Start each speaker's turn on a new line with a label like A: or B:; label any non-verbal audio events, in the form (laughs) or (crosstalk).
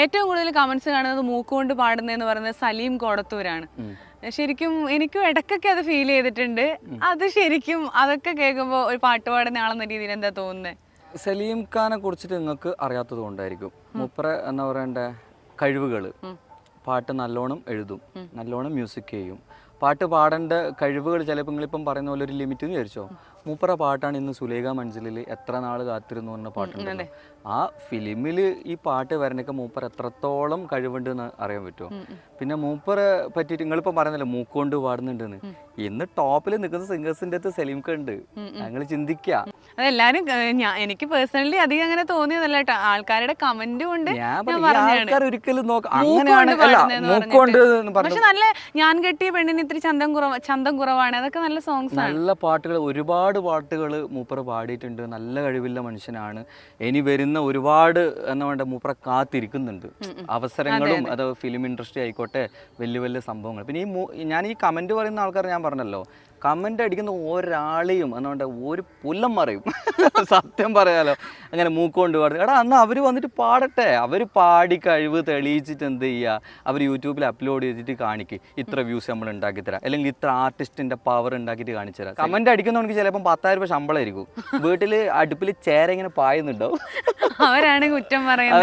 A: ഏറ്റവും കൂടുതൽ കമന്റ്സ് കാണുന്നത് മൂക്കുകൊണ്ട് പാടുന്നതെന്ന് പറയുന്നത് സലീം കോടത്തൂരാണ്. ശരിക്കും എനിക്കും ഇടക്കൊക്കെ അത് ഫീൽ ചെയ്തിട്ടുണ്ട്. അത് ശരിക്കും അതൊക്കെ കേൾക്കുമ്പോൾ ഒരു പാട്ട് പാടുന്ന ആളെന്ന രീതിയിൽ എന്താ തോന്നുന്നത്
B: സലീം ഖാനെ കുറിച്ചിട്ട് നിങ്ങൾക്ക് അറിയാത്തത് കൊണ്ടായിരിക്കും. മൂപ്പറ എന്താ പറയണ്ടേ? കഴിവുകൾ പാട്ട് നല്ലോണം എഴുതും. നല്ലോണം മ്യൂസിക് ചെയ്യും. പാട്ട് പാടേണ്ട കഴിവുകൾ ചിലപ്പോൾ നിങ്ങളിപ്പം പറയുന്ന പോലെ ഒരു ലിമിറ്റ് എന്ന് വിചാരിച്ചോ? മൂപ്പറ പാട്ടാണ് ഇന്ന് സുലേഖ മഞ്ചലിൽ എത്ര നാൾ കാത്തിരുന്നു പറഞ്ഞ പാട്ടുണ്ട് ആ ഫിലിമിൽ ഈ പാട്ട് വരണൊക്കെ മൂപ്പർ എത്രത്തോളം കഴിവുണ്ട് എന്ന് അറിയാൻ പറ്റുമോ? പിന്നെ മൂപ്പറെ പറ്റിയിട്ട് നിങ്ങളിപ്പം പറയുന്നില്ല മൂക്കൊണ്ട് പാടുന്നുണ്ടെന്ന്. ഇന്ന് ടോപ്പിൽ നിൽക്കുന്ന സിംഗേഴ്സിന്റെ അടുത്ത് സലീംക്ക ഉണ്ട്. ഞങ്ങൾ ചിന്തിക്കുക
A: അതെല്ലാരും ഞാൻ എനിക്ക് പേഴ്സണലി അധികം അങ്ങനെ തോന്നിയതല്ല കേട്ടോ. ആൾക്കാരുടെ കമന്റ് കൊണ്ട്
B: ഞാൻ ഒരിക്കലും.
A: പക്ഷെ നല്ല ഞാൻ കെട്ടിയ പെണ്ണിന് ഇത്തിരി ചന്തം കുറവ് ചന്തം കുറവാണ്. അതൊക്കെ നല്ല സോങ്സ്
B: നല്ല പാട്ടുകൾ ഒരുപാട് പാട്ടുകൾ മൂപ്പർ പാടിയിട്ടുണ്ട്. നല്ല കഴിവുള്ള മനുഷ്യനാണ്. ഇനി വരുന്ന ഒരുപാട് എന്താ വേണ്ട മൂപ്പറ കാത്തിരിക്കുന്നുണ്ട്. അവസരങ്ങളും അത് ഫിലിം ഇൻഡസ്ട്രി ആയിക്കോട്ടെ വലിയ വലിയ സംഭവങ്ങൾ. പിന്നെ ഈ ഞാൻ ഈ കമന്റ് പറയുന്ന ആൾക്കാർ ഞാൻ പറഞ്ഞല്ലോ. കമന്റ് അടിക്കുന്ന ഒരാളെയും എന്നുകൊണ്ട് ഒരു പുല്ലം മറിയും. (laughs) സത്യം പറയാലോ. അങ്ങനെ മൂക്കൊണ്ട് പാടും. എടാ അന്ന് അവർ വന്നിട്ട് പാടട്ടെ. അവർ പാടി കഴിവ് തെളിയിച്ചിട്ട് എന്ത് ചെയ്യുക അവർ യൂട്യൂബിൽ അപ്ലോഡ് ചെയ്തിട്ട് കാണിക്കും. ഇത്ര വ്യൂസ് നമ്മൾ ഉണ്ടാക്കി തരാം. അല്ലെങ്കിൽ ഇത്ര ആർട്ടിസ്റ്റിന്റെ പവർ ഉണ്ടാക്കിയിട്ട് കാണിച്ചു തരാം. കമന്റ് അടിക്കുന്നവർക്ക് ചിലപ്പം പത്തായിരം രൂപ ശമ്പളം ശമ്പളമായിരിക്കും വീട്ടിൽ അടുപ്പിൽ ചേര ഇങ്ങനെ പായുന്നുണ്ടാവും. (laughs)
A: അവരാണ് കുറ്റം പറയുന്നത്.